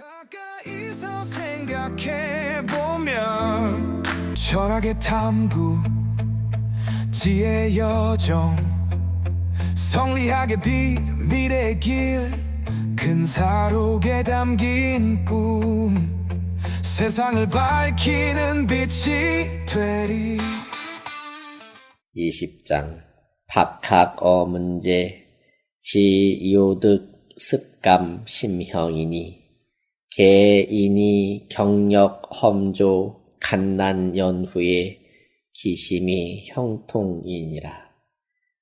가까이서 생각해보면 철학의 탐구 지혜의 여정 성리학의 빛 미래의 길큰 사록에 담긴 꿈 세상을 밝히는 빛이 되리. 20장 박학어 문제 지요득 습감 심형이니 개인이 경력 험조 갓난 연후에 기심이 형통이니라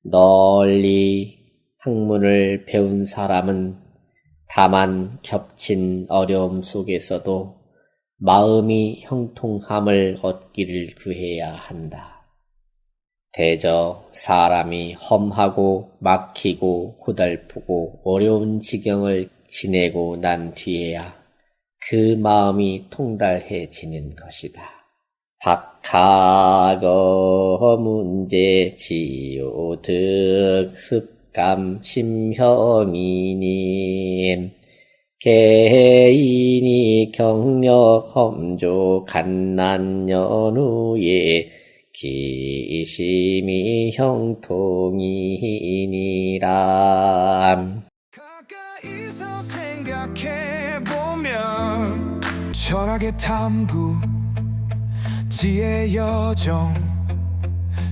널리 학문을 배운 사람은 다만 겹친 어려움 속에서도 마음이 형통함을 얻기를 구해야 한다. 대저 사람이 험하고 막히고 고달프고 어려운 지경을 지내고 난 뒤에야 그 마음이 통달해지는 것이다. 박하거 문제 지요 득습감 심형이님. 개인이 경력 험조 갓난 연후에 기심이 형통이니라 철학의 탐구 지혜의 여정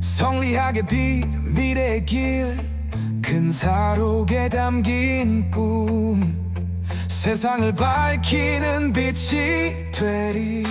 성리학의 빛 미래의 길큰 사록에 담긴 꿈 세상을 밝히는 빛이 되리